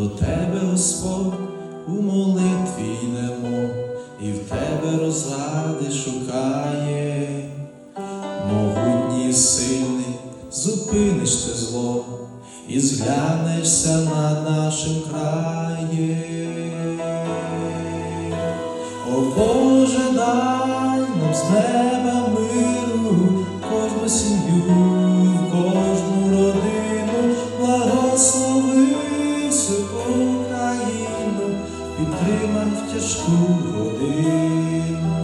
до тебе, Господь, у молитві йдемо, і в тебе розради шукає, могутній сильний, зупиниш те зло і зглянешся над нашим краєм. О Боже, дай нам з неба миру, кожну сім'ю, Україну, підтримай в тяжку годину.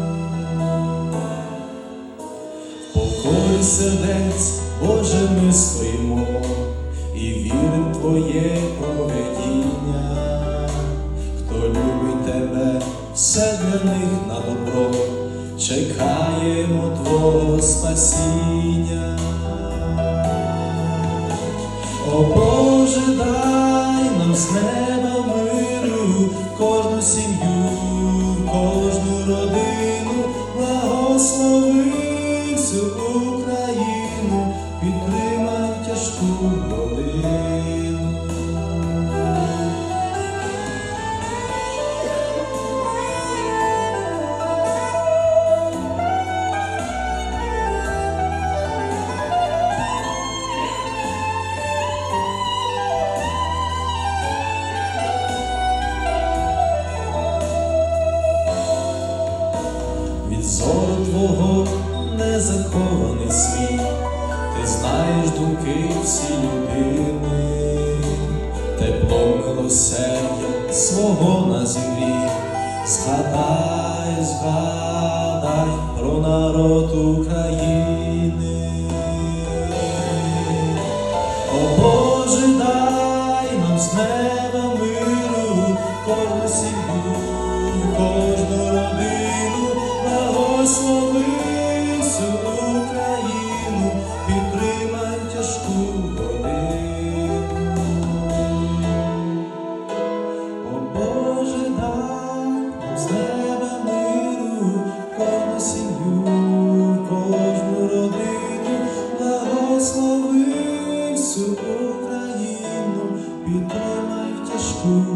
В покої сердець, Боже, ми стоїмо і вірим в Твоє проведіння. Хто любить тебе, все для них на добро, чекаємо Твого спасіння. О Боже, дай нам з неба підтримай тяжку годину. від зору твого не захований світ, знаєш думки всі людини, тепло милосердя свого на землі, згадай, згадай про народ України. на сім'ю, кожну родину, благослови всю Україну, тяжку.